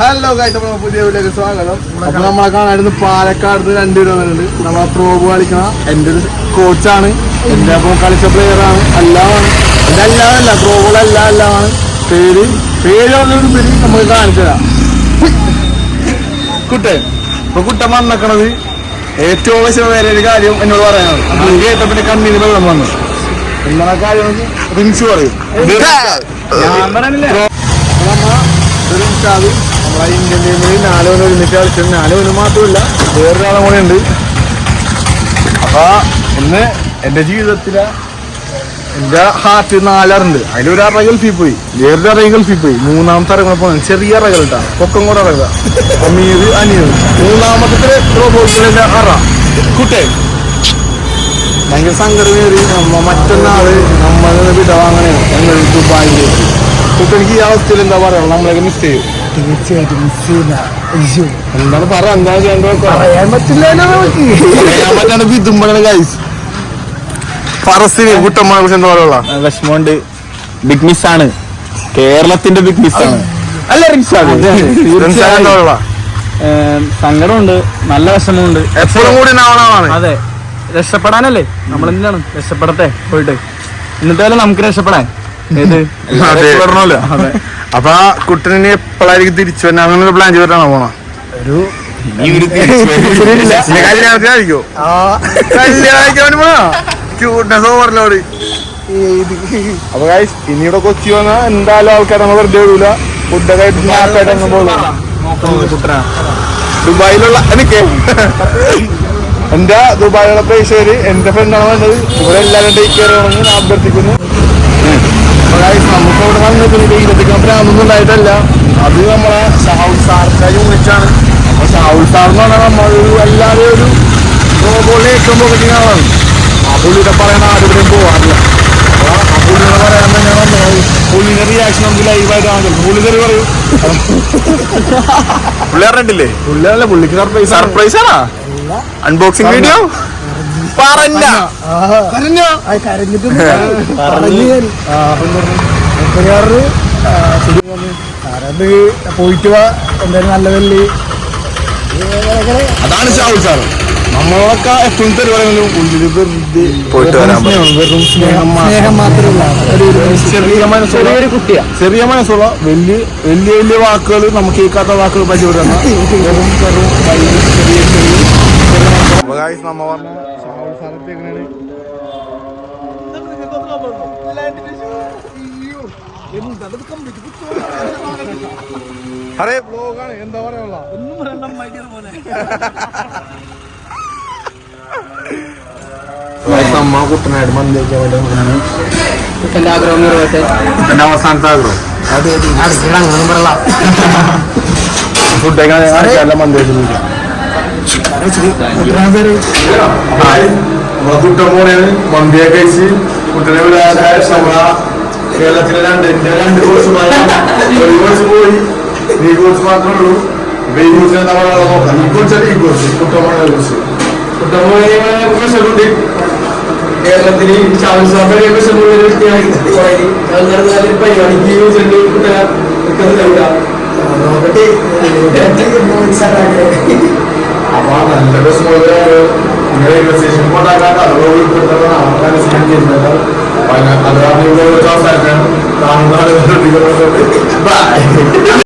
Hello guys നമ്മൾ പുതിയ വീട്ടിലേക്ക് സ്വാഗതം. അപ്പൊ നമ്മളെ കാണായിരുന്നു പാലക്കാട് രണ്ടുപേരും വന്നിട്ടുണ്ട് നമ്മളെ പ്രോബ് കളിക്കണ എന്റെ ഒരു കോച്ചാണ് എന്റെ അപ്പം കളിച്ച പ്ലെയർ ആണ്. എല്ലാമാണ് എന്റെ പ്രോബുകൾ എല്ലാം എല്ലാമാണ് പേര് പേര് പറഞ്ഞൊരു പേര് നമുക്ക് കാണിച്ചു തരാം. കുട്ടൻ ഇപ്പൊ കുട്ടൻ വന്നേക്കണത് ഏറ്റവും വിഷമമേറിയ ഒരു കാര്യം എന്നോട് പറയാനാണ്. അത് കേട്ടപ്പിന്നെ കണ്ണിന് വെള്ളം വന്നു. എന്താണ് കാര്യം? റിൻസ് പറയും. ഞാൻ പറഞ്ഞില്ലേ റിൻസാദ് നമ്മളെ ഇന്ത്യൻ ടീമിൽ നാലോന് ഒരുമിച്ച് കളിച്ചത് നാലോന് മാത്രമല്ല വേറൊരാളും കൂടെ ഉണ്ട്. അപ്പോൾ ഇന്ന് എന്റെ ജീവിതത്തിലെ എന്റെ ഹാർട്ട് നാലറുണ്ട്. അതിലൊരാറ ഗൾഫിൽ പോയി. വേറൊരു ഗൾഫിൽ പോയി. മൂന്നാമത്തെ പോകുന്നത് ചെറിയ ഇറകൾ ഇട്ടാ പൊക്കം കൂടെ ഇറങ്ങുക. അമീർ മൂന്നാമത്തെ റോബോട്ടിന്റെ അറ. കുട്ടേ. ഭയങ്കര സങ്കടമേറി. നമ്മ മറ്റൊന്നാൾ നമ്മളെ വിടവാങ്ങനെയാണ് ഞങ്ങൾ ദുബായിലേക്ക്. കുട്ടി എനിക്ക് ഈ അവസ്ഥയിൽ എന്താ പറയുക നമ്മളൊക്കെ മിസ് ചെയ്യും. തീർച്ചയായിട്ടും മിസ് ചെയ്യുന്ന അയ്യോ. എന്താണ് പറ എന്താണ് ചെയ്യേണ്ടത് പറയാൻ പറ്റില്ല പറയാൻ പറ്റാണ്ട് വിതുമ്പണ ഗൈസ് പറസിന് കുട്ടമ്മനെ കുറിച്ച് എന്താ പറയുക വിഷമമുണ്ട്. ബിഗ് മിസ് ആണ്. കേരളത്തിന്റെ ബിഗ് മിസ് ആണ്. അല്ല എന്താ പറയുക സങ്കടമുണ്ട്. നല്ല വിഷമമുണ്ട്. എപ്പോഴും കൂടി അതെ. രക്ഷപ്പെടാനല്ലേ? നമ്മൾ എന്തിനാണ് രക്ഷപ്പെടട്ടെ പോയിട്ട്. ഇന്നത്തെ നമുക്ക് രക്ഷപ്പെടാൻ. പറഞ്ഞല്ലോ അതെ. അപ്പൊ ആ കുട്ടനെ എപ്പോഴായിരിക്കും തിരിച്ചു വന്നെ അങ്ങനെ പ്ലാൻ ചെയ്തിട്ടാണോ പോണോ? ഒരു കല്യാണത്തിനായിരിക്കോ ആ. കല്യാണിക്കാൻ പോണോ? ക്യൂട്ട്നെസ് ഓവർലോഡ് ഇത് അപ്പൊ ഗൈസ് ഇനിയുടെ കൊച്ചി വന്നാ എന്തായാലും ആൾക്കാർ നമ്മൾ വെറുതെ വിടൂല. ഫുഡൊക്കെ ആയിട്ട് സ്നാപ്പായിട്ട് അങ്ങ് പോകും. ദുബായിലുള്ള എനിക്ക്. എന്റെ ദുബായിലുള്ള പ്രേക്ഷകര് എന്റെ ഫ്രണ്ടാണ് വേണ്ടത് ഇവിടെ എല്ലാവരും ടേക്ക് കെയർ ഞാൻ അഭ്യർത്ഥിക്കുന്നു. നമുക്ക് ഇവിടെ വന്നിട്ട് വെയിലത്തിക്കാൻ പ്രാന്തൊന്നും ഉണ്ടായിട്ടല്ല. അത് നമ്മളെ ഷാഹുൽ സാറിന്റെ വിളിച്ചാണ് അപ്പൊ ഷാഹുൽ സാർ എന്ന് പറഞ്ഞാൽ നമ്മളൊരു എല്ലാവരും ഒരു റോബോളിലെ ഏറ്റവും പോകട്ടിങ് ആളാണ് ആ പുള്ളിയുടെ പറയണ ആരും ഇവിടെയും പോകാറില്ല ആ പുള്ളിയുടെ പറയാൻ തന്നെ പുള്ളിന്റെ റിയാക്ഷൻ നമുക്ക് ലൈവായിട്ട് കാണും പുള്ളി തെറി പറയൂ. പുള്ളി അറിഞ്ഞിട്ടില്ലേ പുള്ളിയല്ല പുള്ളിക്ക് സർപ്രൈസ് സർപ്രൈസ് ആണോ? അൺബോക്സിംഗ് വീഡിയോ പറഞ്ഞ. പറഞ്ഞോ. ശരി സാറത് പോയിട്ട് വാ. എന്തായാലും നല്ലതല്ലേ? അതാണ് ഷാവുൽ സാർ നമ്മളൊക്കെ എപ്പോഴും വെറും സ്നേഹം, മാത്രമല്ല. ചെറിയ മനസ്സുള്ള കുട്ടിയാ. ചെറിയ മനസ്സുള്ള വലിയ വലിയ വലിയ വാക്കുകൾ നമുക്ക് കേൾക്കാത്ത വാക്കുകൾ പരിചയപ്പെടുന്ന വെറും ചെറിയ ചെറിയ. നമ്മ പറഞ്ഞ അറേ ബ്ലോഗാണ് എന്താ പറയാനുള്ള? അമ്മ കുട്ടനായിട്ട് മന്തി വയ്ക്കാൻ വേണ്ടി വന്നതാണ്. എന്റെ ആഗ്രഹം നിറവേറ്റെ. എന്റെ അവസാനത്തെ ആഗ്രഹം. അതെ അങ്ങനെ പറയല ഫുഡ് കഴിക്കാൻ നമ്മളെ കുട്ടൻ പോണേന് മന്തിയൊക്കെ കഴിച്ച് കുട്ടനെ വിടാതെ നമ്മളെ കേരളത്തിലെ രണ്ട് എന്റെ രണ്ട് കോഴ്സുമായ ഒരു കോഴ്സ് പോയി ഈ കോഴ്സ് മാത്രമേ ഉള്ളൂ ഇപ്പൊ ഈ കോഴ്സിനെ നമ്മൾ നോക്കാം ഈ കോഴ്സ് ഈ കോഴ്സ് കുട്ടൻ പോണ കോഴ്സ് കുട്ടൻ പോയി കുട്ടി കേരളത്തിൽ കൈവശമുള്ള ഒരു വ്യക്തിയാണ് പരിപാടിക്ക് അപ്പൊ നല്ല രസമുള്ള നിങ്ങളെ ഇൻവെസ്റ്റേഷൻ കൊണ്ടാക്കാൻ അതുപോലെ ഉൾപ്പെടുത്തണം ആൾക്കാർ സ്കാൻ ചെയ്യുന്നുണ്ട് അത് കാരണം ഇവിടെ കാണുന്ന ആളുകളുടെ